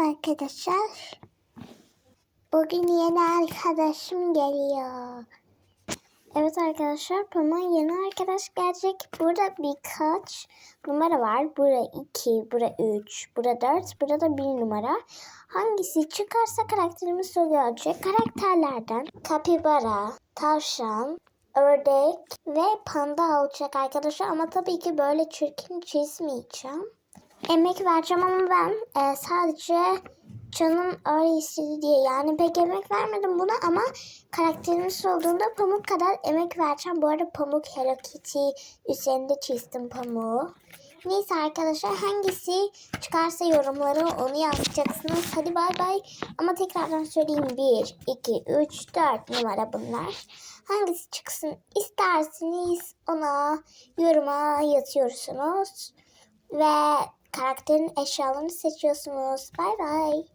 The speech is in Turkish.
Arkadaşlar. Bugün yeni arkadaşım geliyor. Evet arkadaşlar bana yeni arkadaş gelecek. Burada birkaç numara var. Bura 2, bura 3, bura 4, burada 1 numara. Hangisi çıkarsa karakterimiz söyleyecek. Karakterlerden kapibara, tavşan, ördek ve panda olacak arkadaşlar. Ama tabii ki böyle çirkin çizmeyeceğim. Emek vereceğim ama ben e, sadece canım öyle istedi diye yani pek emek vermedim buna ama karakterimiz olduğunda pamuk kadar emek vereceğim. Bu arada pamuk Hello Kitty üzerinde çizdim pamuğu. Neyse arkadaşlar hangisi çıkarsa yorumlara onu yazacaksınız. Hadi bay bay. Ama tekrardan söyleyeyim 1, 2, 3, 4 numara bunlar. Hangisi çıksın isterseniz ona yoruma yazıyorsunuz. Ve karakterin eşyalarını seçiyorsunuz. Bay bay.